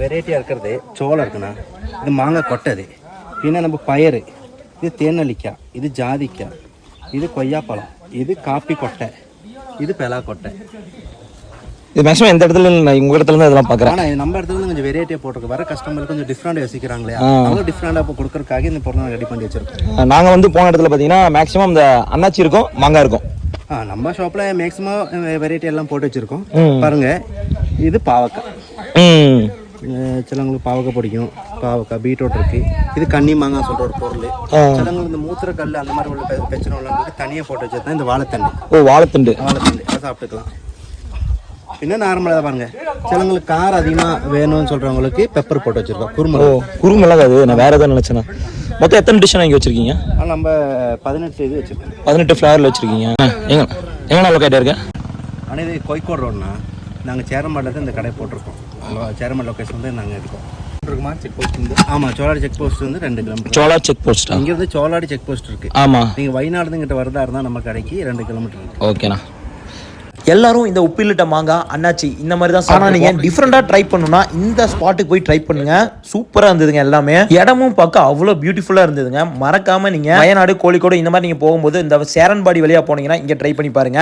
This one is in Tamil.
வெரைட்டியாக இருக்கிறது. சோளம் இருக்குண்ணா. இது மாங்காய் கொட்டது. பின்ன நம்ம பயறு. இது தேனலிக்காய் இது ஜாதிக்காய் இது கொய்யாப்பழம். இது காப்பி கொட்டை. இது பெலா கொட்டை. இது மேக்ஸிமம் எந்த இடத்துல நான் உங்க இடத்துல இருந்து இதெல்லாம் பார்க்குறேன் ஆனால் நம்ம இடத்துல இருந்து கொஞ்சம் வெரைட்டியாக போட்டிருக்கு. வர கஸ்டமருக்கு கொஞ்சம் டிஃப்ரெண்ட் யோசிக்கிறாங்க இல்லையா அவங்க டிஃப்ரெண்டாக இப்போ கொடுக்கறதுக்காக இந்த பொருளை ரெடி பண்ணி வச்சிருக்கோம். நாங்கள் வந்து போன இடத்துல பார்த்தீங்கன்னா மேக்ஸிமம் இந்த அன்னாச்சி இருக்கும் மாங்காய் இருக்கும். நம்ம ஷாப்பில் மேக்ஸிமம் வெரைட்டி எல்லாம் போட்டு வச்சிருக்கோம். பாருங்க. இது பாவக்காய். சிலவங்களுக்கு பாவக்காய் பிடிக்கும். பாவக்காய் பீட்ரூட் இருக்கு. இது கன்னி மாங்காய் சொல்ற ஒரு பொருள். ஆ. சிலவங்களுக்கு இந்த மூத்திரக்கல் அந்த மாதிரி உள்ள பிரச்சனை உள்ளவங்களுக்கு தனியாக போட்டு வச்சது தான் இந்த வாழைத்தண்டு. ஓ வாழைத்தண்டு. வாழைத்தண்டு. அதை சாப்பிட்டுக்கலாம். பின்ன நார்மலாக பாருங்க. சிலவங்களுக்கு காரம் அதிகமாக வேணும்னு சொல்றவங்களுக்கு பெப்பர் போட்டு வச்சிருக்கோம். ஓ குருமிளகு அது நான் வேற எதாவது நினச்சேன்னா மொத்தம் எத்தனை டிஷ் இங்கே வச்சிருக்கீங்க? நம்ம பதினெட்டு இது வச்சிருக்கோம். பதினெட்டு ஃப்ளவரில் வச்சிருக்கீங்க. எங்க எங்கண்ணா லொக்கேட்டாக இருக்கு? ஆனால் இது கோய்க்கோடு ரோடுனா நாங்கள் சேரமாட்டில் இந்த கடை போட்டிருக்கோம். சேரமாட் லொக்கேஷன் வந்து நாங்கள் இருக்கோம். இருக்குமா? செக் போஸ்ட் வந்து ஆமாம் சோலாடி செக் போஸ்ட் வந்து ரெண்டு கிலோமீட்டர் சோலா செக் போஸ்டா இங்கேருந்து சோலாடி செக் போஸ்ட் இருக்கு. ஆமாம் நீங்கள் வயநாடுங்கிட்ட வரதா இருந்தால் நம்ம கடைக்கு ரெண்டு கிலோமீட்டர் ஓகேண்ணா. எல்லாரும் இந்த உப்பிலிட்ட மாங்காய் அண்ணாச்சி இந்த மாதிரி தான் ஆனால் நீங்கள் டிஃப்ரெண்ட்டாக ட்ரை பண்ணணும்னா இந்த ஸ்பாட்டுக்கு போய் ட்ரை பண்ணுங்க. சூப்பராக இருந்ததுங்க எல்லாமே. இடமும் பார்க்க அவ்வளோ பியூட்டிஃபுல்லாக இருந்ததுங்க. மறக்காம நீங்கள் வயநாடு கோழிக்கோடு இந்த மாதிரி நீங்கள் போகும்போது இந்த சேரன்பாடி வழியாக போனீங்கன்னா இங்கே ட்ரை பண்ணி பாருங்க.